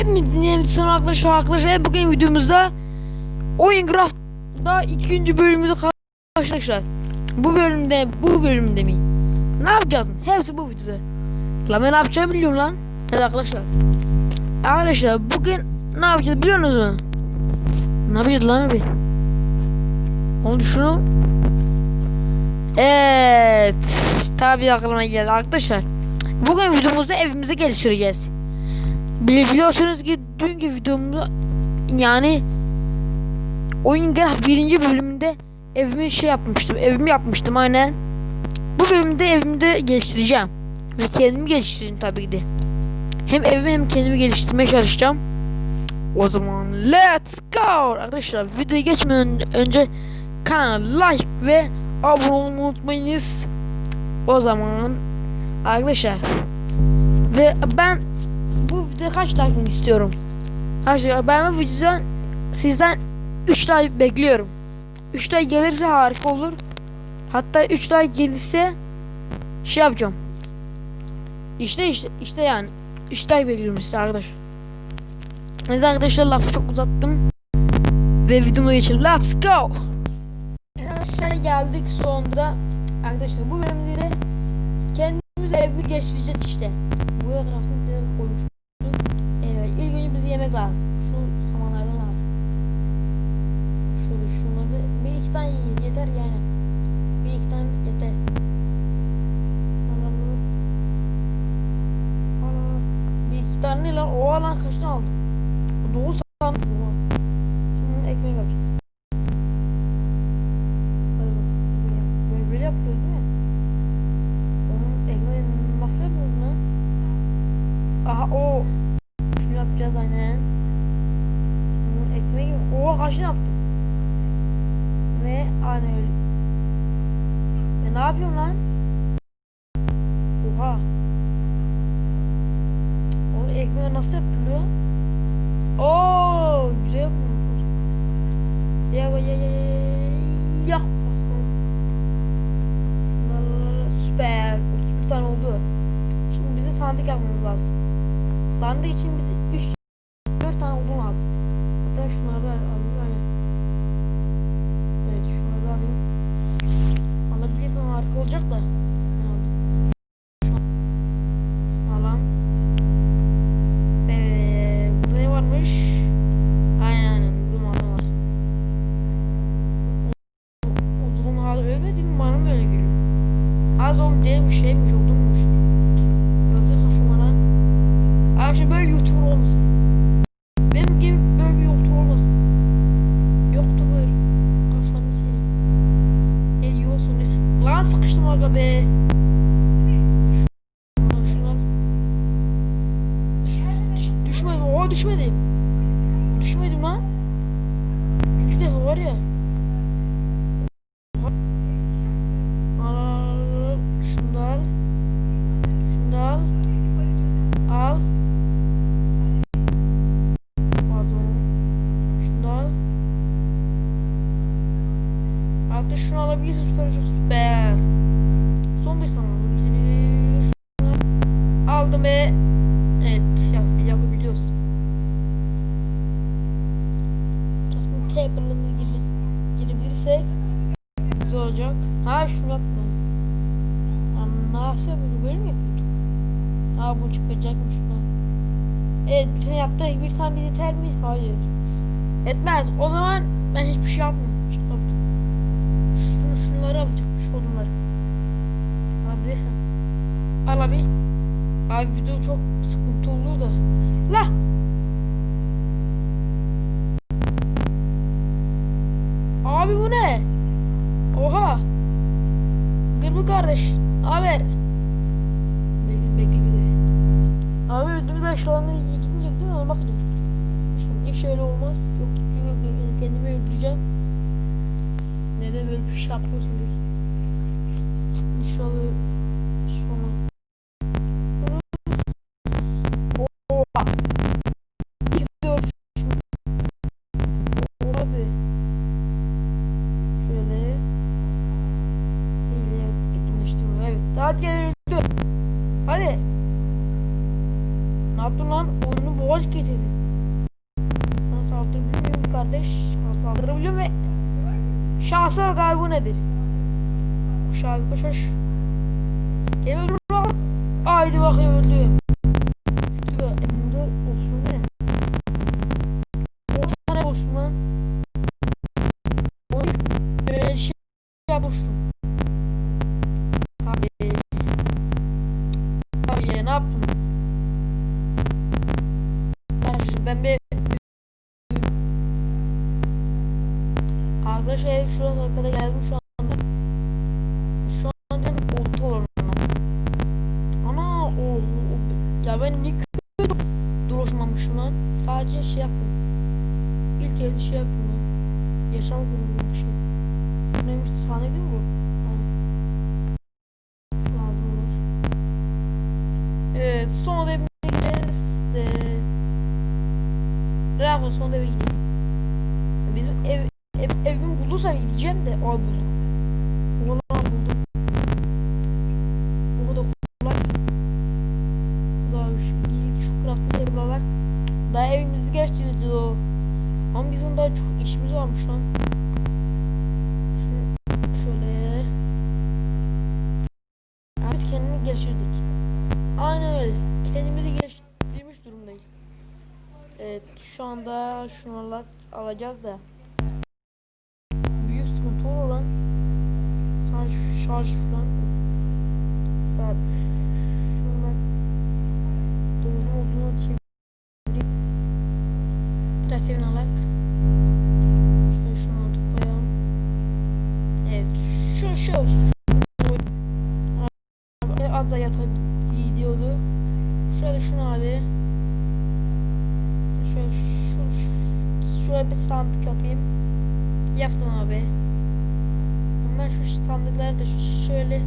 Hepiniz dinleyen arkadaşlar arkadaşlar bugün videomuzda Oyun Craft'da ikinci bölümümüzü karşılaştılar. Bu bölümde bu bölümde mi? Ne yapacağız? Hepsi bu videoda. Lan ben ne yapacağımı biliyorum lan. Evet arkadaşlar. Arkadaşlar bugün ne yapacağız biliyor musunuz? Ne yapacağız lan abi? Onu şunu. Evet. Tabii aklıma geldi arkadaşlar. Bugün videomuzda evimizi geliştireceğiz. Bili- Biliyorsunuz ki dünkü videomda yani oyun graf birinci bölümünde evimi şey yapmıştım. Evimi yapmıştım aynen. Bu bölümde evimi de geliştireceğim. Ve kendimi geliştireyim tabii ki de. Hem evimi hem kendimi geliştirmeye çalışacağım. O zaman let's go! Arkadaşlar videoya geçmeden önce kanala like ve abone olmayı unutmayınız. O zaman arkadaşlar ve ben videoya kaç like istiyorum? Arkadaşlar ben bu videodan sizden 3 like bekliyorum. 3 like gelirse harika olur. Hatta 3 like gelirse şey yapacağım. İşte işte işte yani 3 like bekliyorum size arkadaşlar. Neyse arkadaşlar lafı çok uzattım. Ve videomuza geçelim. Let's go. Arkadaşlar geldik sonunda. Arkadaşlar bu bölümde de kendimiz evimi geçireceğiz işte. Bu etrafını yemek lazım. Şu samanlardan lazım. Şöyle şunları bir iki tane yeter yani. Bir iki tane yeter. Bir iki tane ne lan? O alan kaç tane aldım? Dokuz tane. Şimdi ekmek yapacağız. Böyle yapıyoruz değil nasıl yapıyoruz lan? O. kaçını yaptım. Ve aynen öyle. E ne yapıyorum lan? Oha. Onun ekmeği nasıl yapılıyor? Oo güzel yapmış. Ya ya ya ya ya. Ya. Süper. 31 tane oldu. Şimdi bize sandık yapmamız lazım. Sandık için bize 3 4 tane odun lazım. Hatta şunları da alayım aynen. Evet şunları da alayım. Alabilirsem harika olacak da. Ee, varmış? Aynen aynen. Burada maden var. O, o zaman hala ölmedi mi? Bana mı öyle? Az oğlum değilmiş şeymiş odunmuş. Yazık kafama lan. Arkadaşlar böyle YouTuber olmasın. Benim gibi böyle bir YouTuber olmasın. YouTuber. Kafanı seveyim. Ne diyorsun Lan sıkıştım aga be. Düşmedim. Oha düşmedim. Düşmedim lan. Bir de var ya. Al, al, al, Şunu da al. Şunu da al. Al. Pardon. Şunu da al. Hatta şunu alabilirsin süper çok süper. Son bir zaman bizi bir şunu aldım ve evet yap, yapabiliyoruz. Table'ına gire, girebilirsek güzel olacak. Ha şunu yapma. Nasıl yapıyorduk böyle mi yapıyorduk? Ha bu çıkacakmış lan. Evet bir tane yaptık. Bir tane bir yeter mi? Hayır. Etmez. O zaman ben hiçbir şey yapmıyorum. Şunu, şunları alacağım. Şu odunları. Alabilirsen. Al abi. Abi video çok sıkıntı oldu da. La! Abi bu ne? Oha! Gırmı kardeş. Haber. Bekle bekle de. Abi ödümü ben şu anda gitmeyecek değil mi? Ona bakacağım. Şimdi iş öyle olmaz. Yok çünkü kendimi öldüreceğim. Neden böyle bir şey yapıyorsun diye. İnşallah boğaç getirdi. Sana saldırabiliyor muyum kardeş? Sana saldırabiliyor ve abi bu nedir? Koş abi koş koş. Gel öldür bakalım. Haydi bakayım öldü. Şurada elimde olsun olsun lan. Lan. Sadece şey yaptım. İlk evde şey lan. Yaşam kurulu bir şey. Neymiş sahne değil mi bu? Lazım olur. Evet son evine gideceğiz. Ee, Bravo son eve gidelim. Bizim ev, ev evimi bulursam gideceğim de al buldum. Ulan buldum. O da kolay. Güzel bir şey. Giyip şu craftlı ev alarak daha evimizi geçeceğiz o. Ama bizim daha çok işimiz varmış lan. Şöyle. Biz kendimizi geliştirdik. Aynen öyle. Kendimizi geliştirmiş durumdayız. Evet şu anda şunlarla alacağız da büyük sıkıntı olur lan şarj, şarj falan saat şunlar doğru olduğunu çevireyim biraz evin alak şöyle şunu aldık koyalım evet şu şu Abi, az da yatağa gidiyordu şöyle şunu abi Şöyle şu, şöyle bir sandık yapayım. Yaptım abi. Ben şu sandıkları da şöyle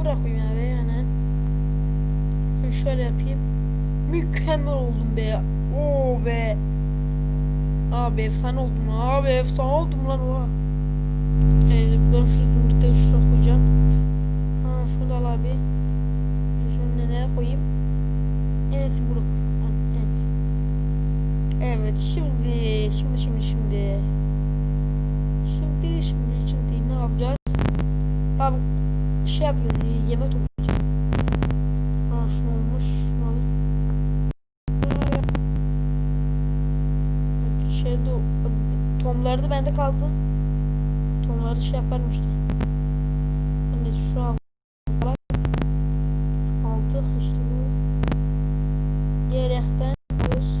bırakayım abi yani. Şöyle şöyle yapayım. Mükemmel oldum be. Oo be. Abi efsane oldum. Abi efsane oldum lan oha. Evet, ben şu zümrütleri şuraya koyacağım. Ha şunu da al abi. Şunu nereye koyayım? Koyayım. Ha, Evet. Evet şimdi şimdi şimdi şimdi şimdi şimdi şimdi ne yapacağız? Tamam şey yapacağız yemek toplayacağız. Tomları da bende kaldı. Tomları şey yaparım işte. Hani şu an aldık işte bu. Diğerekten alıyoruz.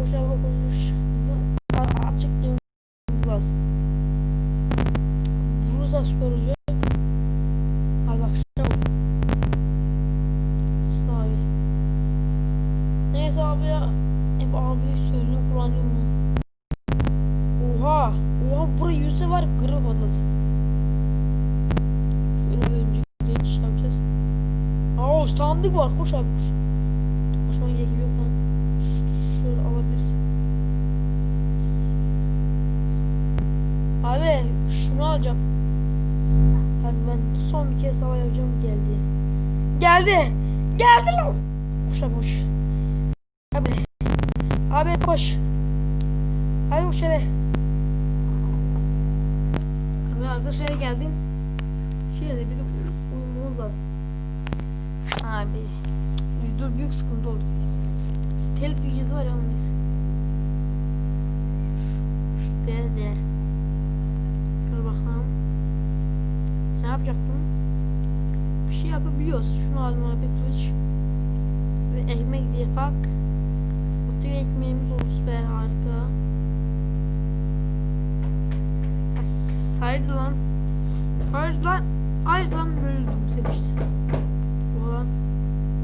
Koş abi koş. Bizim a- açık lazım. Burası süper olacak. Hadi akşam oldu. Nasıl abi? Neyse abi ya. Hep abi sözünü kullanıyorum ben. Oha! Oha burayı yüzde var kırıp patladı. Şöyle bir önce şey yapacağız. Aa o sandık var koş abi koş. Koşmaya gerek yok lan. Şöyle alabilirsin. Abi şunu alacağım. Abi ben son bir kez hava yapacağım geldi. Geldi. Geldi lan. Koş abi koş. Abi. Abi koş. Abi koş eve. Arkadaşlar geldim. Şimdi bizim uyumamız lazım. Abi. Dur büyük sıkıntı oldu. Telif yiyeceğiz var ya onun neyse. Değer. Şöyle bakalım. Ne yapacaktım? Bir şey yapabiliyoruz. Şunu aldım abi kılıç. Ve ekmek diye bak. Otur ekmeğimiz olsun be harika. Hayır lan. Hayır lan. Hayır lan öldüm seni işte.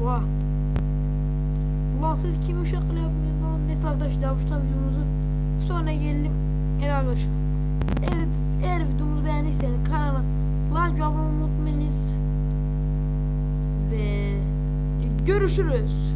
Vah. Ulan siz kim uşakla yapmıyorsunuz lan? Neyse arkadaşlar yapıştan videomuzu sonra gelelim. El arkadaşlar. Evet, eğer videomuzu beğendiyseniz kanala like abone olmayı unutmayınız. Ve görüşürüz.